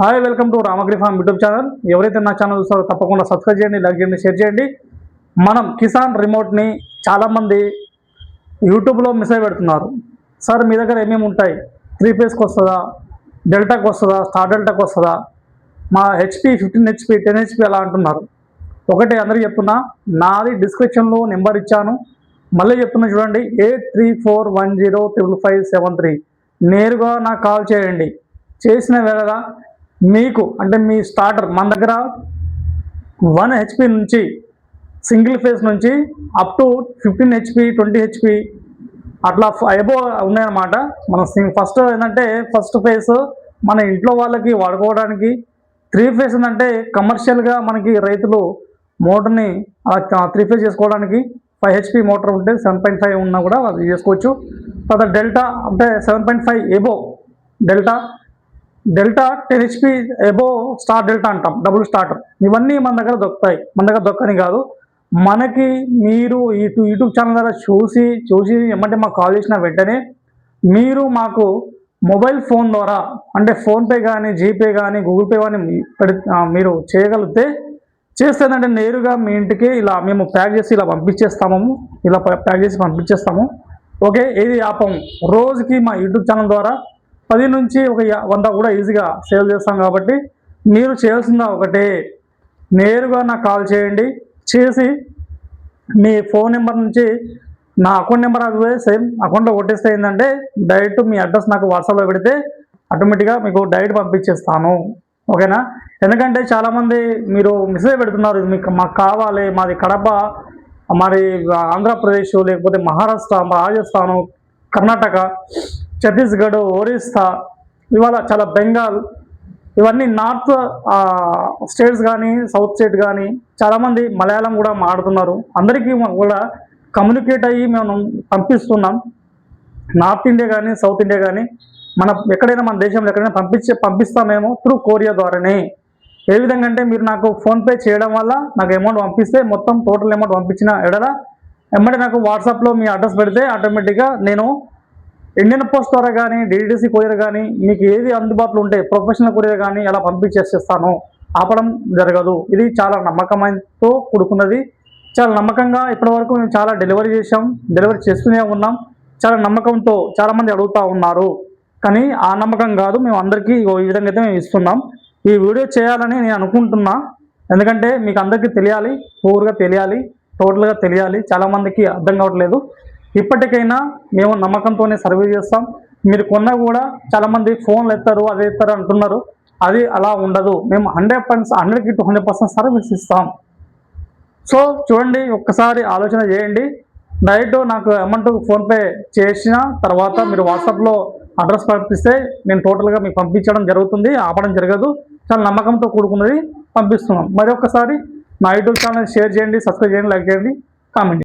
Hi welcome to Ramagiri farm YouTube channel ఎవరైతే నా channel చూస్తారో తప్పకుండా సబ్స్క్రైబ్ చేయండి లైక్ చేయండి షేర్ చేయండి. మనం కిసాన్ రిమోట్ని చాలామంది యూట్యూబ్లో మిస్ పెడుతున్నారు. సార్ మీ దగ్గర ఏమేమి ఉంటాయి? త్రీ పేస్కి వస్తుందా? డెల్టాకి వస్తుందా? స్టార్ డెల్టాకి వస్తుందా? మా HP fifteen HP ten HP అలా అంటున్నారు. ఒకటి అందరికీ చెప్తున్నా నాది డిస్క్రిప్షన్లో నెంబర్ ఇచ్చాను. మళ్ళీ చెప్తున్నా చూడండి eight three four one zero triple five seven three నేరుగా నాకు కాల్ చేయండి. చేసిన వేళ మీకు అంటే మీ స్టార్టర్ మన దగ్గర వన్ హెచ్పి నుంచి సింగిల్ ఫేస్ నుంచి up to fifteen HP twenty HP అట్లా ఎబో ఉన్నాయన్నమాట. మనం ఫస్ట్ ఏంటంటే ఫస్ట్ ఫేస్ మన ఇంట్లో వాళ్ళకి వాడుకోవడానికి త్రీ ఫేస్ ఏంటంటే కమర్షియల్గా మనకి రైతులు మోటార్ని త్రీ ఫేస్ చేసుకోవడానికి ఫైవ్ హెచ్పి మోటార్ ఉంటే సెవెన్ పాయింట్ ఫైవ్ ఉన్నా కూడా అది చేసుకోవచ్చు. తర్వాత డెల్టా అంటే seven point five above delta delta ten HP above star delta అంటాం డబుల్ స్టార్టర్ ఇవన్నీ మన దగ్గర దొరుకుతాయి. మన దగ్గర దొక్కని కాదు. మనకి మీరు ఇటు యూట్యూబ్ ఛానల్ ద్వారా చూసి చూసి ఏమంటే మాకు కాల్ చేసిన వెంటనే మీరు మాకు మొబైల్ ఫోన్ ద్వారా అంటే ఫోన్పే కానీ జీపే కానీ గూగుల్ పే కానీ మీరు చేయగలిగితే చేస్తేనంటే నేరుగా మీ ఇంటికి ఇలా మేము ప్యాక్ చేసి ఇలా పంపించేస్తాము. ఇలా ప్యాక్ చేసి పంపించేస్తాము. ఓకే? ఏది ఆపం రోజుకి మా యూట్యూబ్ ఛానల్ ద్వారా పది నుంచి ఒక వంద కూడా ఈజీగా సేల్ చేస్తాం కాబట్టి మీరు చేయాల్సిందా ఒకటే. నేరుగా నాకు కాల్ చేయండి. చేసి మీ ఫోన్ నెంబర్ నుంచి నా అకౌంట్ నెంబర్ అది సేమ్ అకౌంట్లో కొట్టేస్తే ఏంటంటే డైరెక్ట్ మీ అడ్రస్ నాకు వాట్సాప్లో పెడితే ఆటోమేటిక్గా మీకు డైరెక్ట్ పంపించేస్తాను. ఓకేనా? ఎందుకంటే చాలామంది మీరు మెసేజ్ పెడుతున్నారు. మీకు మాకు కావాలి. మాది కడప మరి ఆంధ్రప్రదేశ్ లేకపోతే మహారాష్ట్ర రాజస్థాను కర్ణాటక. ఛత్తీస్గఢ్ ఒరిస్సా ఇవాళ చాలా బెంగాల్ ఇవన్నీ నార్త్ స్టేట్స్ కానీ సౌత్ స్టేట్ కానీ చాలామంది మలయాళం కూడా మాడుతున్నారు అందరికీ కూడా కమ్యూనికేట్ అయ్యి మేము పంపిస్తున్నాం. నార్త్ ఇండియా కానీ సౌత్ ఇండియా కానీ మన ఎక్కడైనా మన దేశంలో ఎక్కడైనా పంపించే పంపిస్తామేమో త్రూ కొరియా ద్వారానే. ఏ విధంగా అంటే మీరు నాకు ఫోన్పే చేయడం వల్ల నాకు అమౌంట్ పంపిస్తే మొత్తం టోటల్ అమౌంట్ పంపించిన ఎడల ఎమ్మటి నాకు వాట్సాప్లో మీ అడ్రస్ పెడితే ఆటోమేటిక్గా నేను ఇండియన్ పోస్ట్ ద్వారా కానీ డిడిసి కొరియర్ కానీ మీకు ఏది అందుబాటులో ఉంటే ప్రొఫెషనల్ కొరియర్ కానీ అలా పంపించేసేస్తాను ఆపడం జరగదు. ఇది చాలా నమ్మకమైనతో కూడుకున్నది. చాలా నమ్మకంగా ఇప్పటివరకు మేము చాలా డెలివరీ చేసాం డెలివరీ చేస్తూనే ఉన్నాం. చాలా నమ్మకంతో చాలామంది అడుగుతూ ఉన్నారు. కానీ ఆ నమ్మకం కాదు మేము అందరికీ ఈ విధంగా అయితే మేము ఇస్తున్నాం. ఈ వీడియో చేయాలని నేను అనుకుంటున్నా. ఎందుకంటే మీకు అందరికీ తెలియాలి పూర్గా తెలియాలి టోటల్గా తెలియాలి. చాలామందికి అర్థం కావట్లేదు. ఇప్పటికైనా మేము నమ్మకంతోనే సర్వీస్ చేస్తాం. మీరు కొన్నా కూడా చాలామంది ఫోన్లు ఎత్తారు అది ఎత్తారు అంటున్నారు. అది అలా ఉండదు. మేము హండ్రెడ్ పర్సెంట్ హండ్రెడ్కి టూ హండ్రెడ్ పర్సెంట్ సర్వీస్ ఇస్తాం. సో చూడండి ఒక్కసారి ఆలోచన చేయండి. డైరెక్ట్ నాకు అమౌంట్ ఫోన్పే చేసిన తర్వాత మీరు వాట్సాప్లో అడ్రస్ పంపిస్తే నేను టోటల్గా మీకు పంపించడం జరుగుతుంది. ఆపడం జరగదు. చాలా నమ్మకంతో కూడుకున్నది పంపిస్తున్నాం. మరి ఒక్కసారి నా యూట్యూబ్ ఛానల్ షేర్ చేయండి సబ్స్క్రైబ్ చేయండి లైక్ చేయండి కామెంట్